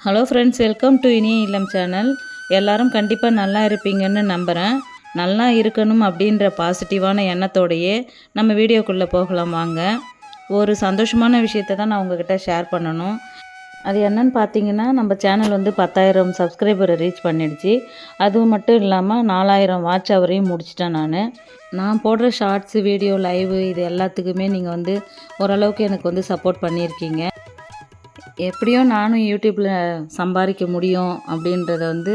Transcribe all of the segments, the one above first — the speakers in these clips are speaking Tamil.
ஹலோ ஃப்ரெண்ட்ஸ் வெல்கம் டு இனிய இல்லம் சேனல் எல்லாரும் கண்டிப்பாக நல்லா இருப்பீங்கன்னு நம்புகிறேன் நல்லா இருக்கணும் அப்படின்ற பாசிட்டிவான எண்ணத்தோடையே நம்ம வீடியோக்குள்ளே போகலாம் வாங்க. ஒரு சந்தோஷமான விஷயத்தை தான் நான் உங்ககிட்ட ஷேர் பண்ணணும். அது என்னன்னு பார்த்தீங்கன்னா நம்ம சேனல் வந்து பத்தாயிரம் சப்ஸ்கிரைபரை ரீச் பண்ணிடுச்சு. அது மட்டும் இல்லாமல் நாலாயிரம் வாட்ச் அவரையும் முடிச்சிட்டேன் நான். நான் போடுற ஷார்ட்ஸு வீடியோ லைவு இது எல்லாத்துக்குமே நீங்கள் வந்து ஓரளவுக்கு எனக்கு வந்து சப்போர்ட் பண்ணியிருக்கீங்க. எப்படியோ நானும் யூடியூப்பில் சம்பாதிக்க முடியும் அப்படின்றத வந்து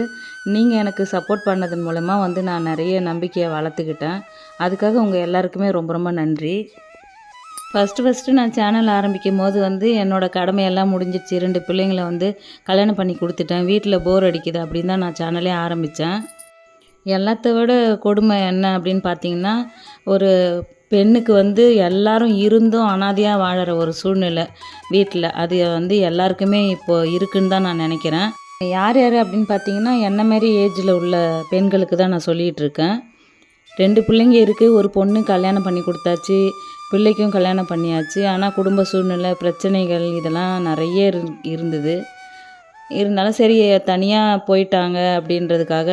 நீங்கள் எனக்கு சப்போர்ட் பண்ணதன் மூலமாக வந்து நான் நிறைய நம்பிக்கையை வளர்த்துக்கிட்டேன். அதுக்காக உங்கள் எல்லாருக்குமே ரொம்ப ரொம்ப நன்றி. ஃபஸ்ட்டு ஃபஸ்ட்டு நான் சேனல் ஆரம்பிக்கும் போது வந்து என்னோடய கடமையெல்லாம் முடிஞ்சிடுச்சு ரெண்டு பிள்ளைங்களை வந்து கல்யாணம் பண்ணி கொடுத்துட்டேன். வீட்டில் போர் அடிக்குது அப்படின்னு தான் நான் சேனலே ஆரம்பித்தேன் எல்லாத்த விட கொடுமை என்ன அப்படின்னு பார்த்தீங்கன்னா ஒரு பெண்ணுக்கு வந்து எல்லாரும் இருந்தும் அனாதையாக வாழற ஒரு சூழ்நிலை வீட்டில் அது வந்து எல்லாருக்குமே இப்போது இருக்குன்னு தான் நான் நினைக்கிறேன். யார் யார் அப்படின்னு பார்த்தீங்கன்னா என்ன மாரி ஏஜில் உள்ள பெண்களுக்கு தான் நான் சொல்லிகிட்டு இருக்கேன். ரெண்டு பிள்ளைங்க இருக்குது ஒரு பொண்ணு கல்யாணம் பண்ணி கொடுத்தாச்சு. பிள்ளைக்கும் கல்யாணம் பண்ணியாச்சு. ஆனால் குடும்ப சூழ்நிலை பிரச்சனைகள் இதெல்லாம் நிறைய இருந்தது. இருந்தாலும் சரி தனியாக போயிட்டாங்க அப்படின்றதுக்காக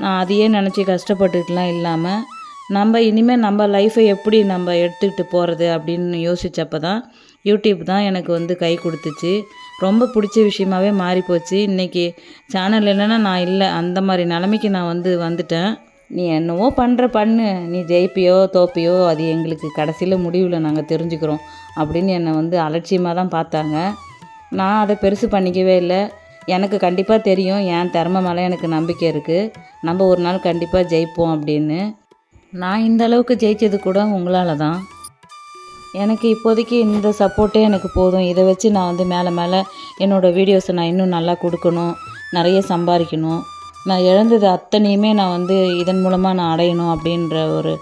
நான் அதையே நினச்சி கஷ்டப்பட்டுட்டுலாம் இல்லாமல் நம்ம இனிமேல் நம்ம லைஃப்பை எப்படி நம்ம எடுத்துக்கிட்டு போகிறது அப்படின்னு யோசித்தப்ப தான் யூடியூப் தான் எனக்கு வந்து கை கொடுத்துச்சு. ரொம்ப பிடிச்ச விஷயமாவே மாறிப்போச்சு. இன்றைக்கி சேனல் இல்லைன்னா நான் இல்லை. அந்த மாதிரி நிலமைக்கு நான் வந்து வந்துட்டேன். நீ என்னவோ பண்ணுற பண்ணு. நீ ஜெயிப்பியோ தோப்பியோ அது எங்களுக்கு கடைசியில் முடிவில் நாங்கள் தெரிஞ்சுக்கிறோம் அப்படின்னு என்னை வந்து அலட்சியமாக தான் பார்த்தாங்க. நான் அதை பெருசு பண்ணிக்கவே இல்லை. எனக்கு கண்டிப்பாக தெரியும். என் திறமை மேலே எனக்கு நம்பிக்கை இருக்குது நம்ம ஒரு நாள் கண்டிப்பாக ஜெயிப்போம் அப்படின்னு. நான் இந்த அளவுக்கு ஜெயிச்சது கூட உங்களால் தான் எனக்கு இப்போதைக்கு இந்த சப்போர்ட்டே எனக்கு போதும். இதை வச்சு நான் வந்து மேலே மேலே என்னோடய வீடியோஸை நான் இன்னும் நல்லா கொடுக்கணும். நிறைய சம்பாதிக்கணும். நான் இழந்தது அத்தனையுமே நான் வந்து இதன் மூலமாக நான் அடையணும் அப்படின்ற ஒரு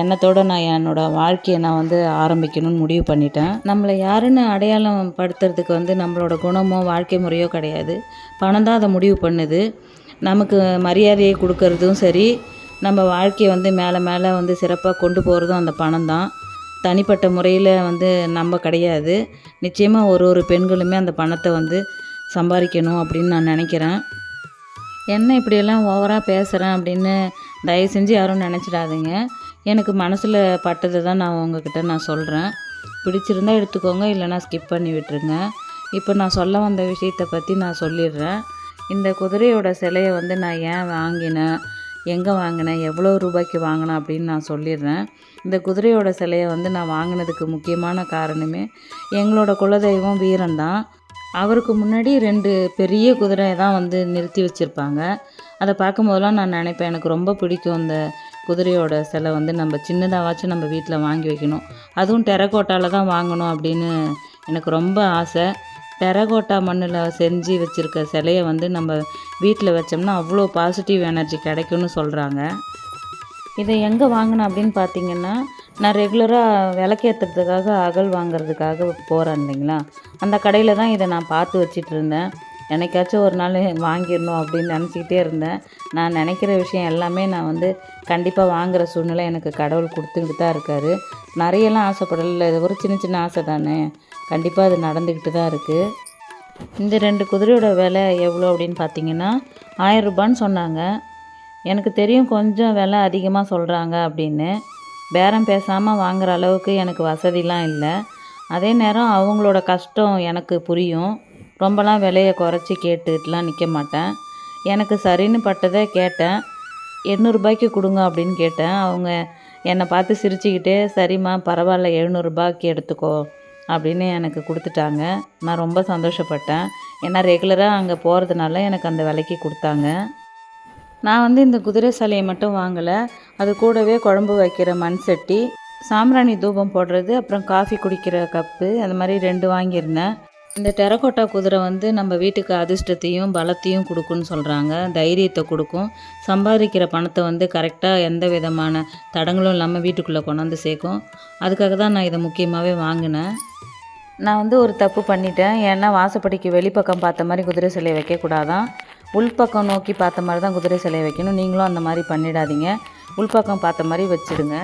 எண்ணத்தோடு நான் என்னோடய வாழ்க்கையை நான் வந்து ஆரம்பிக்கணும்னு முடிவு பண்ணிட்டேன். நம்மளை யாருன்னு அடையாளம் படுத்துறதுக்கு வந்து நம்மளோட குணமோ வாழ்க்கை முறையோ கிடையாது. பணம் தான் அதை முடிவு பண்ணுது. நமக்கு மரியாதையை கொடுக்கறதும் சரி நம்ம வாழ்க்கையை வந்து மேலே மேலே வந்து சிறப்பாக கொண்டு போகிறதும் அந்த பணம் தான் தனிப்பட்ட முறையில் வந்து நம்ம கிடையாது. நிச்சயமாக ஒரு ஒரு பெண்களுமே அந்த பணத்தை வந்து சம்பாதிக்கணும் அப்படின்னு நான் நினைக்கிறேன். என்ன இப்படியெல்லாம் ஓவராக பேசுகிறேன் அப்படின்னு தயவு செஞ்சு யாரும் நினச்சிடாதீங்க. எனக்கு மனசில் பட்டதை தான் நான் உங்ககிட்ட நான் சொல்கிறேன் பிடிச்சிருந்தா எடுத்துக்கோங்க இல்லைனா ஸ்கிப் பண்ணி விட்டுருங்க. இப்போ நான் சொல்ல வந்த விஷயத்தை பற்றி நான் சொல்லிடுறேன். இந்த குதிரையோட சிலையை வந்து நான் ஏன் வாங்கினேன்? எங்கே வாங்கினேன்? எவ்வளோ ரூபாய்க்கு வாங்கினேன் அப்படின்னு நான் சொல்லிடுறேன். இந்த குதிரையோட சிலையை வந்து நான் வாங்கினதுக்கு முக்கியமான காரணமே எங்களோட குலதெய்வம் வீரன் தான். அவருக்கு முன்னாடி ரெண்டு பெரிய குதிரையை தான் வந்து நிறுத்தி வச்சுருப்பாங்க. அதை பார்க்கும்போதெல்லாம் நான் நினைப்பேன் எனக்கு ரொம்ப பிடிக்கும் அந்த குதிரையோட சிலை வந்து நம்ம சின்னதாகவாச்சும் நம்ம வீட்டில் வாங்கி வைக்கணும். அதுவும் டெரக்கோட்டாவில் தான் வாங்கணும் அப்படின்னு எனக்கு ரொம்ப ஆசை. டெரகோட்டா மண்ணில் செஞ்சு வச்சுருக்க சிலையை வந்து நம்ம வீட்டில் வச்சோம்னா அவ்வளோ பாசிட்டிவ் எனர்ஜி கிடைக்கும்னு சொல்கிறாங்க இதை எங்கே வாங்கினேன் அப்படின்னு பார்த்தீங்கன்னா நான் ரெகுலராக விளக்கேற்றுறதுக்காக அகல் வாங்குறதுக்காக போகிறேன் இல்லைங்களா? அந்த கடையில் தான் இதை நான் பார்த்து வச்சிட்டு இருந்தேன். என்னைக்காச்சும் ஒரு நாள் வாங்கிடணும் அப்படின்னு நினச்சிக்கிட்டே இருந்தேன். நான் நினைக்கிற விஷயம் எல்லாமே நான் வந்து கண்டிப்பாக வாங்குகிற சூழ்நிலை எனக்கு கடவுள் கொடுத்துக்கிட்டு தான் இருக்கார். நிறையெல்லாம் ஆசைப்படலை. இது ஒரு சின்ன சின்ன ஆசை தானே. கண்டிப்பாக அது நடந்துக்கிட்டு தான் இருக்குது இந்த ரெண்டு குதிரையோட விலை எவ்வளோ அப்படின்னு பார்த்தீங்கன்னா ஆயரூபான்னு சொன்னாங்க. எனக்கு தெரியும் கொஞ்சம் விலை அதிகமாக சொல்கிறாங்க அப்படின்னு. பேரம் பேசாமல் வாங்குகிற அளவுக்கு எனக்கு வசதிலாம் இல்லை. அதே நேரம் அவங்களோட கஷ்டம் எனக்கு புரியும். ரொம்பலாம் விலையை குறைச்சி கேட்டுட்டுலாம் நிற்க மாட்டேன். எனக்கு சரின்னு பட்டதை கேட்டேன். எண்ணூறுபாய்க்கு கொடுங்க அப்படின்னு கேட்டேன். அவங்க என்னை பார்த்து சிரிச்சுக்கிட்டே சரிம்மா பரவாயில்ல எழுநூறுபாய்க்கு எடுத்துக்கோ அப்படின்னு எனக்கு கொடுத்துட்டாங்க. நான் ரொம்ப சந்தோஷப்பட்டேன். ஏன்னா ரெகுலராக அங்கே போகிறதுனால எனக்கு அந்த விலைக்கு கொடுத்தாங்க. நான் வந்து இந்த குதிரை சிலையை மட்டும் வாங்கலை. அது கூடவே குழம்பு வைக்கிற மண் சட்டி சாம்பிராணி தூபம் போடுறது அப்புறம் காஃபி குடிக்கிற கப்பு அந்த மாதிரி ரெண்டு வாங்கியிருந்தேன். இந்த டெரகோட்டா குதிரை வந்து நம்ம வீட்டுக்கு அதிர்ஷ்டத்தையும் பலத்தையும் கொடுக்குன்னு சொல்கிறாங்க தைரியத்தை கொடுக்கும். சம்பாதிக்கிற பணத்தை வந்து கரெக்டாக எந்த விதமான தடங்களும் இல்லாமல் வீட்டுக்குள்ளே கொண்டாந்து சேர்க்கும். அதுக்காக தான் நான் இதை முக்கியமாகவே வாங்கினேன். நான் வந்து ஒரு தப்பு பண்ணிட்டேன். ஏன்னா வாசப்படிக்கு வெளிப்பக்கம் பார்த்த மாதிரி குதிரை சிலையை வைக்கக்கூடாதான் உள்பக்கம் நோக்கி பார்த்த மாதிரி தான் குதிரை சிலையை வைக்கணும். நீங்களும் அந்த மாதிரி பண்ணிடாதீங்க. உள்பக்கம் பார்த்த மாதிரி வச்சுடுங்க.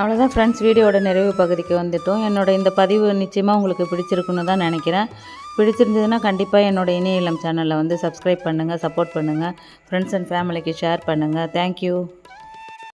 அவ்வளோதான் ஃப்ரெண்ட்ஸ் வீடியோட நிறைவு பகுதிக்கு வந்துட்டோம். என்னோட இந்த பதிவு நிச்சயமாக உங்களுக்கு பிடிச்சிருக்குன்னு தான் நினைக்கிறேன். பிடிச்சிருந்ததுன்னா கண்டிப்பாக என்னோட இணைய இளம் சேனலை வந்து சப்ஸ்கிரைப் பண்ணுங்கள் சப்போர்ட் பண்ணுங்கள் ஃப்ரெண்ட்ஸ் அண்ட் ஃபேமிலிக்கு ஷேர் பண்ணுங்கள் தேங்க்யூ